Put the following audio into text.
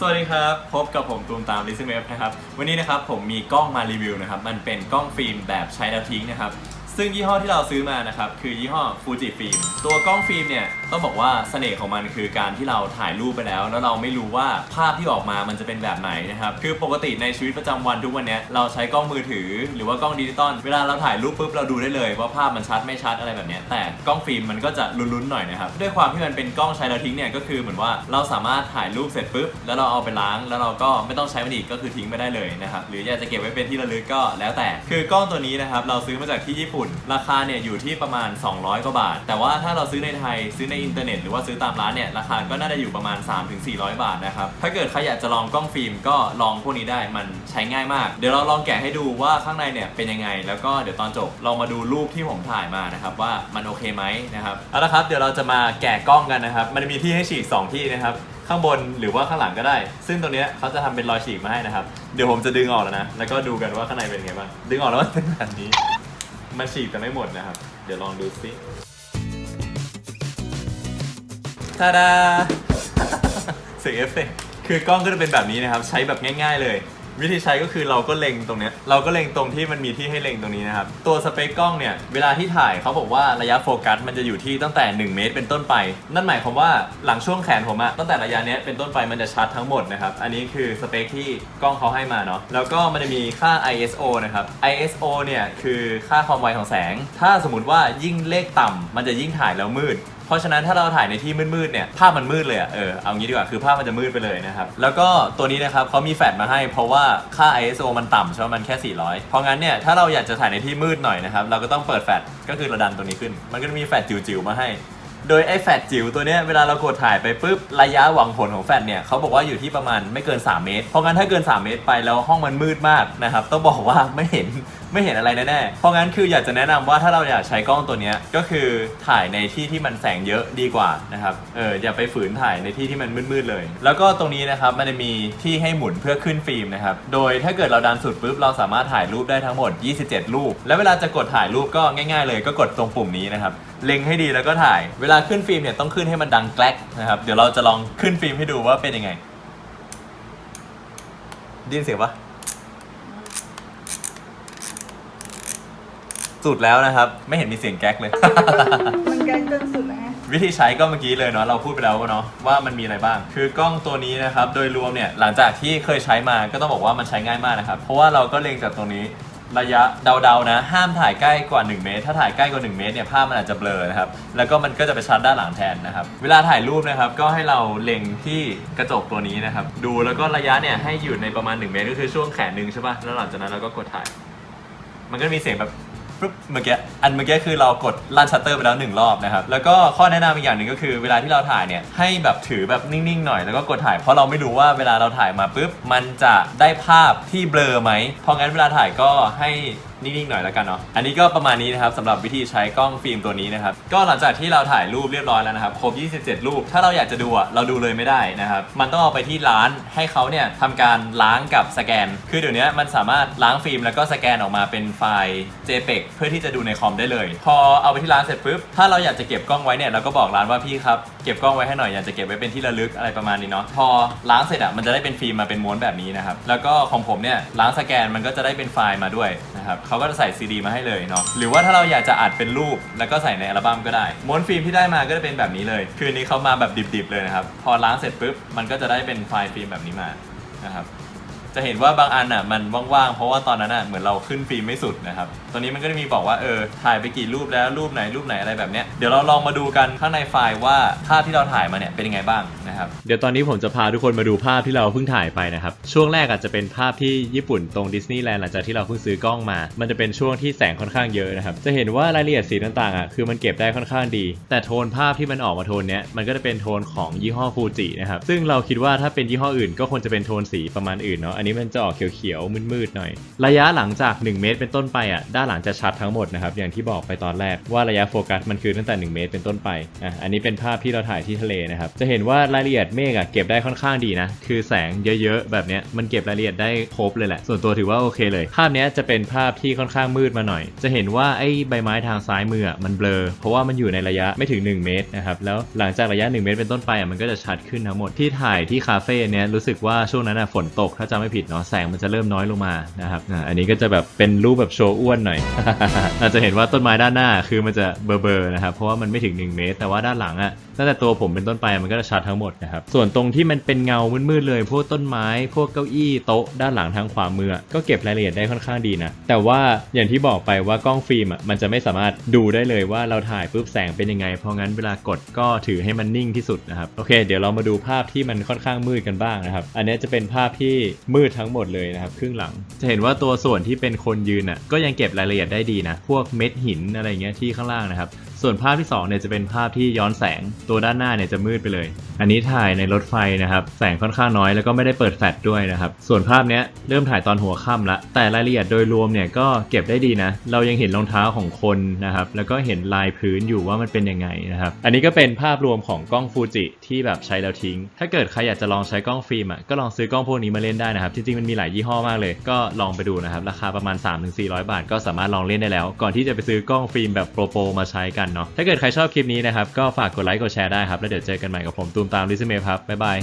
สวัสดีครับ พบกับผมตูมตามลิซเมฟนะครับ วันนี้นะครับผมมีกล้องมารีวิวนะครับ มันเป็นกล้องฟิล์มแบบใช้แล้วทิ้งนะครับ ซึ่งยี่ห้อที่เราซื้อมานะครับ คือยี่ห้อฟูจิฟิล์มตัวกล้องฟิล์มเนี่ยต้องบอกว่าเสน่ห์ของมันคือการที่เราถ่ายรูปไปแล้ว แล้วเราไม่รู้ว่าภาพที่ออกมามันจะเป็นแบบไหนนะครับคือปกติในชีวิตประจำวันทุกวันนี้เราใช้กล้องมือถือ หรือว่ากล้องดิจิตอลเวลาเราถ่ายรูปปุ๊บเราดูได้เลยว่าภาพมันชัดไม่ชัดอะไรแบบนี้แต่กล้องฟิล์มมันก็จะลุ้นๆหน่อยนะครับด้วยความที่มันเป็นกล้องใช้แล้วทิ้งเนี่ยก็คือเหมือนว่าเราสามารถถ่ายรูปเสร็จปุ๊บแล้วเราเอาไปล้าง แล้วเราก็ไม่ต้องใช้มันอีกก็คือทิ้งไปได้เลยนะครับหรืออยากจะเก็บไว้เป็นที่ระลึกก็แล้วแต่ คือกล้องตัวนี้นะครับเราซื้อมาจากที่ญี่ปุ่น ราคาเนี่ยอยู่ที่ประมาณ 200กว่าบาท แต่ว่าถ้าเราซื้อในไทยซื้อในอินเทอร์เน็ตหรือว่าซื้อตามร้านเนี่ยราคาก็น่าจะอยู่ประมาณ 3-400 บาทนะครับถ้าเกิดใครอยากจะลองกล้องฟิล์มก็ลองพวกนี้ได้มันใช้ง่ายมาก เดี๋ยวเราลองแกะให้ดูว่าข้างในเนี่ยเป็นยังไง แล้วก็เดี๋ยวตอนจบเรามาดูรูปที่ผมถ่ายมานะครับว่ามันโอเคไหมนะครับเอาละครับเดี๋ยวเราจะมาแกะกล้องกันนะครับมันมีที่ให้ฉีกสองที่นะครับข้างบนหรือว่าข้างหลังก็ได้ ซึ่งตรงนี้เขาจะทำเป็นรอยฉีกมาให้นะครับ เดี๋ยวผมจะดึงออกแล้วนะ แล้วก็ดูกันว่าข้างในเป็นไงบ้าง ดึงออกแล้วเป็นแบบนี้ มันฉีกแต่ไม่หมดนะครับ เดี๋ยวลองดูสิ ทาดาเสียงเอฟเฟกคือกล้องก็จะเป็นแบบนี้นะครับ ใช้แบบง่าย ๆ เลย วิธีใช้ก็คือเราก็เล็งตรงเนี้ยเราก็เล็งตรงที่มันมีที่ให้เล็งตรงนี้นะครับ ตัวสเปคกล้องเนี่ย เวลาที่ถ่ายเขาบอกว่าระยะโฟกัสมันจะอยู่ที่ตั้งแต่ 1 เมตร เป็นต้นไป นั่นหมายความว่าหลังช่วงแขนผมอะตั้งแต่ระยะเนี้ยเป็นต้นไปมันจะชัดทั้งหมดนะครับ อันนี้คือสเปคที่กล้องเขาให้มาเนาะ แล้วก็มันจะมีค่า ISO นะครับ ISO เนี่ยคือค่าความไวของแสง ถ้าสมมติว่ายิ่งเลขต่ำมันจะยิ่งถ่ายแล้วมืด เพราะฉะนั้นถ้าเราถ่ายในที่มืดๆเนี่ยภาพมันมืดเลยอะเออเอางี้ดีกว่าคือภาพมันจะมืดไปเลยนะครับแล้วก็ตัวนี้นะครับเขามีแฟลชมาให้เพราะว่าค่า ISO มันต่ำใช่ไหมมันแค่ 400 เพราะงั้นเนี่ยถ้าเราอยากจะถ่ายในที่มืดหน่อยนะครับเราก็ต้องเปิดแฟลชก็คือเราดันตัวนี้ขึ้น มันก็จะมีแฟลชจิ๋วๆมาให้โดยไอ้แฟลชจิ๋วตัวเนี้ยเวลาเรากดถ่ายไปปุ๊บระยะหวังผลของแฟลชเนี่ยเขาบอกว่าอยู่ที่ประมาณไม่เกิน 3 เมตร เพราะงั้นถ้าเกิน 3 เมตรไปแล้วห้องมันมืดมากนะครับต้องบอกว่าไม่เห็น ไม่เห็นอะไรแน่ๆ เพราะงั้นคืออยากจะแนะนำว่าถ้าเราอยากใช้กล้องตัวเนี้ยก็คือถ่ายในที่ที่มันแสงเยอะดีกว่านะครับ เอออย่าไปฝืนถ่ายในที่ที่มันมืดๆเลย แล้วก็ตรงนี้นะครับมันจะมีที่ให้หมุนเพื่อขึ้นฟิล์มนะครับ โดยถ้าเกิดเราดันสุดปุ๊บเราสามารถถ่ายรูปได้ทั้งหมด 27 รูป แล้วเวลาจะกดถ่ายรูปก็ง่าย ๆ เลยก็กดตรงปุ่มนี้นะครับ เล็งให้ดีแล้วก็ถ่าย เวลาขึ้นฟิล์มเนี่ยต้องขึ้นให้มันดังแกลกนะครับ เดี๋ยวเราจะลองขึ้นฟิล์มให้ดูว่าเป็นยังไงไดยินเสียงปะ สุดแล้วนะครับ ไม่เห็นมีเสียงแก๊กเลย มันแกล้งจนสุดแล้วไง วิธีใช้ก็เมื่อกี้เลยเนาะเราพูดไปแล้วเนาะว่ามันมีอะไรบ้าง คือกล้องตัวนี้นะครับโดยรวมเนี่ยหลังจากที่เคยใช้มาก็ต้องบอกว่ามันใช้ง่ายมากนะครับ เพราะว่าเราก็เล็งจากตรงนี้ระยะเดาๆนะ ห้ามถ่ายใกล้กว่า 1 เมตร ถ้าถ่ายใกล้กว่า 1 เมตรเนี่ยภาพมันอาจจะเบลอนะครับแล้วก็มันก็จะไปชัดด้านหลังแทนนะครับเวลาถ่ายรูปนะครับก็ให้เราเล็งที่กระจกตัวนี้นะครับดูแล้วก็ระยะเนี่ยให้อยู่ในประมาณ 1 เมตรก็คือช่วงแขนหนึ่งใช่ป่ะแล้วหลังจากนั้นเราก็กดถ่าย มันก็จะมีเสียงแบบ ปุ๊บเมื่อกี้อันเมื่อกี้คือเรากดลั่นชัตเตอร์ไปแล้วหนึ่งรอบนะครับแล้วก็ข้อแนะนำอีกอย่างหนึ่งก็คือเวลาที่เราถ่ายเนี่ยให้แบบถือแบบนิ่งๆหน่อยแล้วก็กดถ่ายเพราะเราไม่รู้ว่าเวลาเราถ่ายมาปุ๊บมันจะได้ภาพที่เบลอไหมเพราะงั้นเวลาถ่ายก็ให้นิ่งๆหน่อยแล้วกันเนาะอันนี้ก็ประมาณนี้นะครับสำหรับวิธีใช้กล้องฟิล์มตัวนี้นะครับก็หลังจากที่เราถ่ายรูปเรียบร้อยแล้วนะครับครบ 27 รูป ถ้าเราอยากจะดูอะเราดูเลยไม่ได้นะครับมันต้องเอาไปที่ร้านให้เขาเนี่ยทำการล้างกับสแกน คือเดี๋ยวนี้มันสามารถล้างฟิล์มแล้วก็สแกนออกมาเป็นไฟล์ JPEG เพื่อที่จะดูในคอมได้เลย พอเอาไปที่ร้านเสร็จปุ๊บถ้าเราอยากจะเก็บกล้องไว้เนี่ยเราก็บอกร้านว่าพี่ครับเก็บกล้องไว้ให้หน่อยอยากจะเก็บไว้เป็นที่ระลึกอะไรประมาณนี้เนาะพอล้างเสร็จอะมันจะได้เป็นฟิล์มมาเป็นม้วนแบบนี้นะครับแล้วก็ของผมเนี่ยล้างสแกนมันก็จะได้เป็นไฟล์มาด้วยนะครับเขาก็จะใส่ซีดีมาให้เลยเนาะหรือว่าถ้าเราอยากจะอัดเป็นรูปแล้วก็ใส่ในอัลบั้มก็ได้ม้วนฟิล์มที่ได้มาก็จะเป็นแบบนี้เลย คืนนี้เขามาแบบดิบๆเลยนะครับพอล้างเสร็จปุ๊บมันก็จะได้เป็นไฟล์ฟิล์มแบบนี้มานะครับ จะเห็นว่าบางอันอะมันว่างๆ เพราะว่าตอนนั้นอะเหมือนเราขึ้นฟิล์มไม่สุดนะครับตอนนี้มันก็จะมีบอกว่าเออถ่ายไปกี่รูปแล้วรูปไหนรูปไหนอะไรแบบเนี้ยเดี๋ยวเราลองมาดูกันข้างในไฟล์ว่าภาพที่เราถ่ายมาเนี่ยเป็นยังไงบ้างนะครับเดี๋ยวตอนนี้ผมจะพาทุกคนมาดูภาพที่เราเพิ่งถ่ายไปนะครับช่วงแรกอาจจะเป็นภาพที่ญี่ปุ่นตรงดิสนีย์แลนด์หลังจากที่เราเพิ่งซื้อกล้องมา มันจะเป็นช่วงที่แสงค่อนข้างเยอะนะครับจะเห็นว่ารายละเอียดสีต่างๆอะคือมันเก็บได้ค่อนข้างดี แต่โทนภาพที่มันออกมาโทนเนี้ยมันก็จะเป็นโทนของยี่ห้อฟูจินะครับซึ่งเราคิดว่าถ้าเป็นยี่ห้ออื่นก็ควรจะเป็นโทนสีประมาณอื่นเนาะอันนี้นี้มันจะออกเขียวๆมืดๆหน่อย ระยะหลังจาก 1 เมตรเป็นต้นไปอะด้านหลังจะชัดทั้งหมดนะครับอย่างที่บอกไปตอนแรกว่าระยะโฟกัสมันคือตั้งแต่ 1 เมตรเป็นต้นไปอะอันนี้เป็นภาพที่เราถ่ายที่ทะเลนะครับจะเห็นว่ารายละเอียดเมฆอะเก็บได้ค่อนข้างดีนะคือแสงเยอะๆแบบเนี้ยมันเก็บรายละเอียดได้ครบเลยแหละ ส่วนตัวถือว่าโอเคเลย ภาพเนี้ยจะเป็นภาพที่ค่อนข้างมืดมาหน่อย จะเห็นว่าไอ้ใบไม้ทางซ้ายมืออะมันเบลอ เพราะว่ามันอยู่ในระยะไม่ถึง 1 เมตรนะครับแล้วหลังจากระยะ 1 เมตรเป็นต้นไปอะมันก็จะชัดขึ้นทั้งหมดที่ถ่ายที่คาเฟ่เนี้ยรู้สึกว่าช่วงนั้นอะฝนตกถ้าจำไม่ผิดเนาะแสงมันจะเริ่มน้อยลงมานะครับอ,อันนี้ก็จะแบบเป็นรูปแบบโชว์อ้วนหน่อย อาจจะเห็นว่าต้นไม้ด้านหน้าคือมันจะเบลอๆนะครับเพราะว่ามันไม่ถึง 1 เมตร แต่ว่าด้านหลังอะ ตั้งแต่ตัวผมเป็นต้นไปมันก็จะชัดทั้งหมดนะครับ ส่วนตรงที่มันเป็นเงามืดๆเลย พวกต้นไม้ พวกเก้าอี้โต๊ะด้านหลังทางขวามือ ก็เก็บรายละเอียดได้ค่อนข้างดีนะ แต่ว่าอย่างที่บอกไปว่ากล้องฟิล์มอะมันจะไม่สามารถดูได้เลยว่าเราถ่ายปุ๊บแสงเป็นยังไง เพราะงั้นเวลากดก็ถือให้มันนิ่งที่สุดนะครับ โอเค เดี๋ยวเรามาดูภาพที่มันค่อนข้างมืดกันบ้างนะครับ อันนี้จะเป็นภาพที่มืดทั้งหมดเลยนะครับครึ่งหลัง จะเห็นว่าตัวส่วนที่เป็นคนยืนอะก็ยังเก็บรายละเอียดได้ดีนะ พวกเม็ดหินอะไรเงี้ยที่ข้างล่างนะครับส่วนภาพที่2เนี่ยจะเป็นภาพที่ย้อนแสงตัวด้านหน้าเนี่ยจะมืดไปเลย อันนี้ถ่ายในรถไฟนะครับ แสงค่อนข้างน้อยแล้วก็ไม่ได้เปิดแฟลชด้วยนะครับ ส่วนภาพเนี้ยเริ่มถ่ายตอนหัวค่ำละแต่รายละเอียดโดยรวมเนี่ยก็เก็บได้ดีนะ เรายังเห็นรองเท้าของคนนะครับแล้วก็เห็นลายพื้นอยู่ว่ามันเป็นยังไงนะครับ อันนี้ก็เป็นภาพรวมของกล้องฟูจิที่แบบใช้แล้วทิ้ง ถ้าเกิดใครอยากจะลองใช้กล้องฟิล์มอะก็ลองซื้อกล้องพวกนี้มาเล่นได้นะครับจริงๆมันมีหลายยี่ห้อมากเลย ก็ลองไปดูนะครับราคาประมาณ 3-400 บาท ก็สามารถลองเล่นได้แล้ว ก่อนที่จะไปซื้อกล้องฟิล์มแบบโปรโปรมาใช้กันเนาะถ้าเกิดใครชอบคลิปนี้นะครับก็ฝากกดไลค์กดแชร์ได้ครับแล้วเดี๋ยวเจอกันใหม่กับผมตูมตามลิซเมฟครับบ๊ายบาย